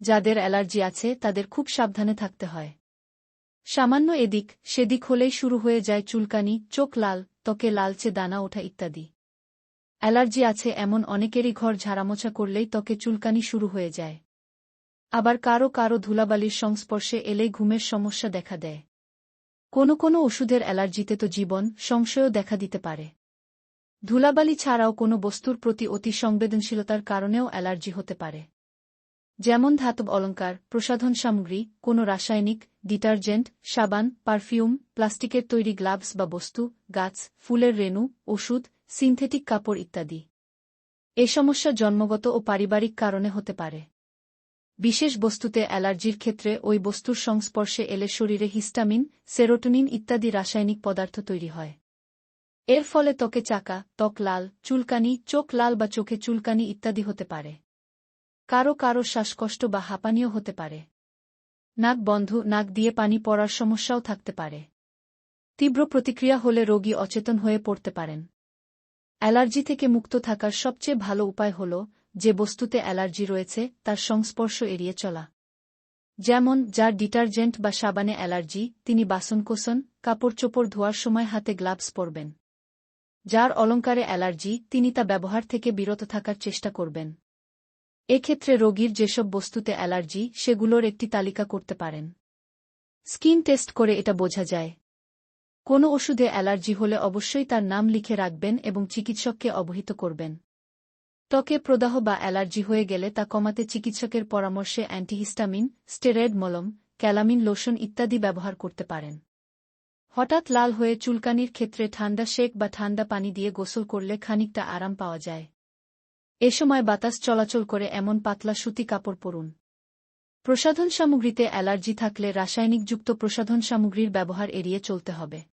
যাদের অ্যালার্জি আছে তাদের খুব সাবধানে থাকতে হয়। সামান্য এদিক, সেদিক হলেই শুরু হয়ে যায় চুলকানি, চোখ লাল, ত্বকে লালচে দানা ওঠা ইত্যাদি। অ্যালার্জি আছে এমন অনেকেরই ঘর ঝাড়ামোছা করলেই ত্বকে চুলকানি শুরু হয়ে যায়। আবার কারও কারও ধুলাবালির সংস্পর্শে এলেই ঘুমের সমস্যা দেখা দেয়। কোনো কোনো ওষুধের অ্যালার্জিতে তো জীবন, সংশয়ও দেখা দিতে পারে। ধুলাবালি ছাড়াও কোনো বস্তুর প্রতি অতি সংবেদনশীলতার কারণেও অ্যালার্জি হতে পারে। যেমন ধাতব অলঙ্কার প্রসাধন সামগ্রী, কোনো রাসায়নিক, ডিটারজেন্ট, সাবান, পারফিউম, প্লাস্টিকের তৈরি গ্লাভস বা বস্তু, গাছ, ফুলের রেণু, ওষুধ, সিনথেটিক কাপড় ইত্যাদি। এ সমস্যা জন্মগত ও পারিবারিক কারণে হতে পারে। বিশেষ বস্তুতে অ্যালার্জির ক্ষেত্রে ওই বস্তুর সংস্পর্শে এলে শরীরে হিস্টামিন, সেরোটোনিন ইত্যাদি রাসায়নিক পদার্থ তৈরি হয়। এর ফলে ত্বকে চাকা, ত্বক লাল, চুলকানি, চোখ লাল বা চোখে চুলকানি ইত্যাদি হতে পারে। কারও কারও শ্বাসকষ্ট বা হাঁপানিও হতে পারে। নাক বন্ধ, নাক দিয়ে পানি পড়ার সমস্যাও থাকতে পারে। তীব্র প্রতিক্রিয়া হলে রোগী অচেতন হয়ে পড়তে পারেন। অ্যালার্জি থেকে মুক্ত থাকার সবচেয়ে ভালো উপায় হল, যে বস্তুতে অ্যালার্জি রয়েছে, তার সংস্পর্শ এড়িয়ে চলা। যেমন, যার ডিটারজেন্ট বা সাবানে অ্যালার্জি, তিনি বাসনকোসন কাপড় চোপড় ধোয়ার সময় হাতে গ্লাভস পরবেন। যার অলঙ্কারে অ্যালার্জি, তিনি তা ব্যবহার থেকে বিরত থাকার চেষ্টা করবেন। এক্ষেত্রে রোগীর যেসব বস্তুতে অ্যালার্জি, সেগুলোর একটি তালিকা করতে পারেন। স্কিন টেস্ট করে এটা বোঝা যায়। কোনো ওষুধে অ্যালার্জি হলে অবশ্যই তার নাম লিখে রাখবেন এবং চিকিৎসককে অবহিত করবেন। ত্বকে প্রদাহ বা অ্যালার্জি হয়ে গেলে তা কমাতে চিকিৎসকের পরামর্শে অ্যান্টিহিস্টামিন, স্টেরয়েড মলম, ক্যালামিন লোশন ইত্যাদি ব্যবহার করতে পারেন। হঠাৎ লাল হয়ে চুলকানির ক্ষেত্রে ঠান্ডা শেক বা ঠান্ডা পানি দিয়ে গোসল করলে খানিকটা আরাম পাওয়া যায়। এ সময় বাতাস চলাচল করে এমন পাতলা সুতি কাপড় পরুন। প্রসাধন সামগ্রীতে অ্যালার্জি থাকলে রাসায়নিকযুক্ত প্রসাধন সামগ্রীর ব্যবহার এড়িয়ে চলতে হবে।